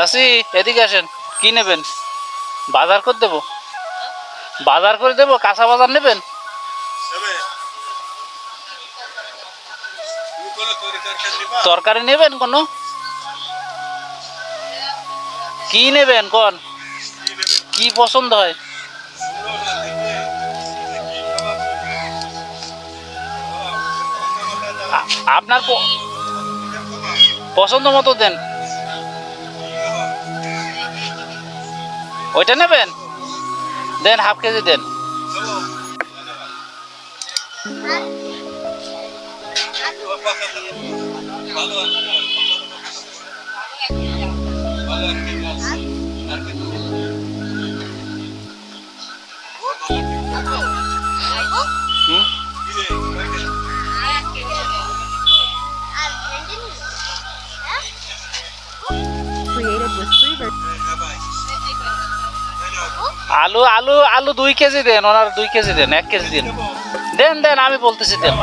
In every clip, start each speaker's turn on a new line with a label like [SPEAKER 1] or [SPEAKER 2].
[SPEAKER 1] চাষি এদিকে আসেন। কি নেবেন? বাজার করে দেবো। বাজার করে দেবো, কাঁচা বাজার নেবেন?
[SPEAKER 2] তরকারি
[SPEAKER 1] নেবেন কোনো? কি নেবেন কোন?
[SPEAKER 2] কি
[SPEAKER 1] পছন্দ হয়? আপনার পছন্দ মতো দেন। ওইটা নেবেন? দেন হাফ কেজি দেন।
[SPEAKER 2] ভালো
[SPEAKER 1] আলু আলু আলু দুই কেজি দেন, ওনার দুই কেজি দেন, এক কেজি দিন। দেন দেন, আমি বলতেছি, দেন।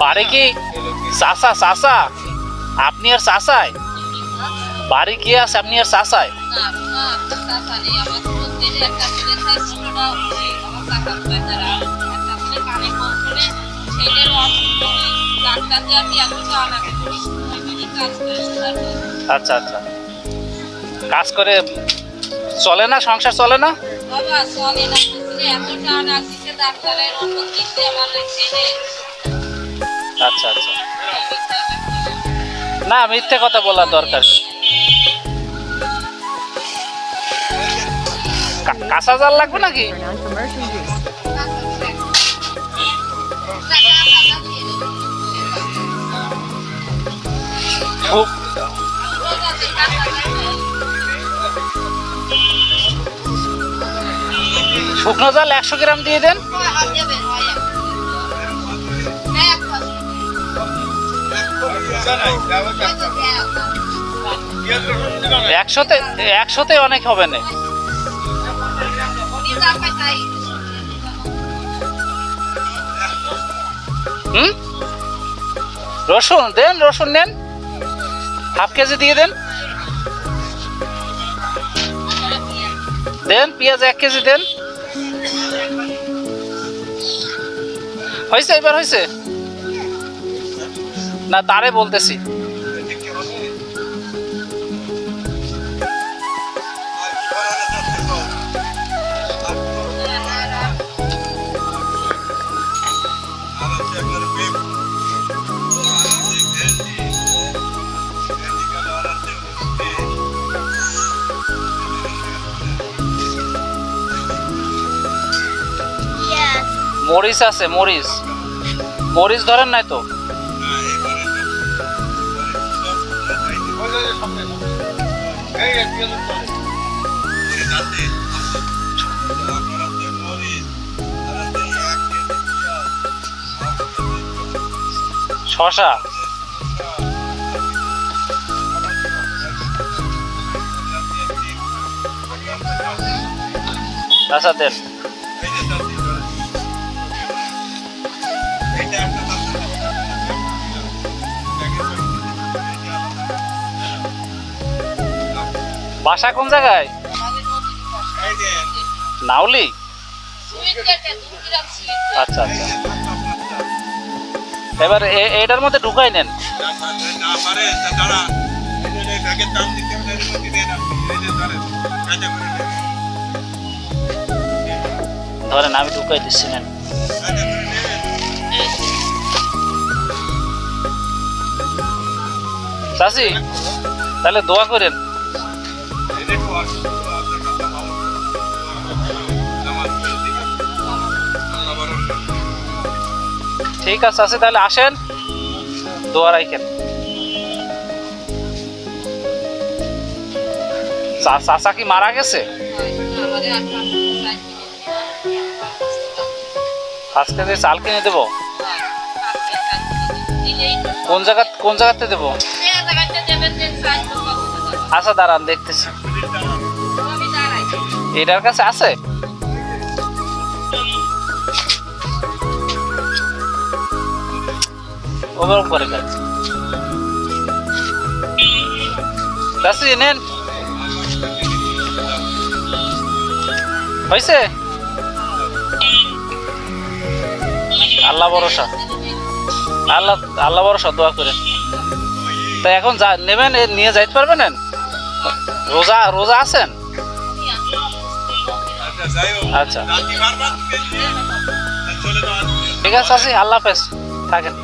[SPEAKER 1] বাড়ি কি চাষা চাষা আপনি আর চাষায় বাড়ি কি আছে, আপনি আর চাষায় আচ্ছা আচ্ছা। কাজ করে চলে না? সংসার চলে না?
[SPEAKER 3] বাবা চলে না। এত টান আসছে ডাক্তারের ওষুধ দিতে আমার ছেলে?
[SPEAKER 1] আচ্ছা আচ্ছা। না মিথ্যে কথা বলার দরকার কাঁচা জাল লাগবে নাকি? শুকনো জাল একশো গ্রাম দিয়ে দেন। একশোতে একশোতে অনেক হবে না। হুম? রসুন, দেন রসুন নেন। হাফ কেজি দিয়ে দেন। দেন, পেঁয়াজ এক কেজি দেন। হয়েছে এবার হয়েছে না, তারে বলতেছি। মরিচ আছে মরিচ। মরিচ ধরেন নাই তো। শশা। আচ্ছা দেন। বাসা কোন জায়গায়? নাউলি আচ্ছা আচ্ছা। এবার এটার মধ্যে ঢুকাই নেন।
[SPEAKER 2] ধরেন
[SPEAKER 1] আমি ঢুকাই দিচ্ছি, নেন। চাচি, তাহলে দোয়া করেন।
[SPEAKER 2] ঠিক আছে
[SPEAKER 1] আছে, তাহলে আসেন। দোয়া রাখেন। চাচা কি মারা গেছে? আজকে যে চাল কিনে দেবো? কোন জায়গা কোন জায়গাতে দেবো? আচ্ছা দাঁড়ান, দেখতেছি।
[SPEAKER 2] এটার কাছে আছে? ওরকম করে কাজ। নেন। হয়েছে আল্লাহ ভরসা। আল্লাহ আল্লাহ ভরসা, দোয়া করেন। তা এখন যা, নেবেন নিয়ে যাইতে পারবেন? রোজা রোজা আছেন?
[SPEAKER 1] আচ্ছা।
[SPEAKER 2] আচ্ছা। ঠিক আছে আল্লাহ হাফেজ। থাকেন।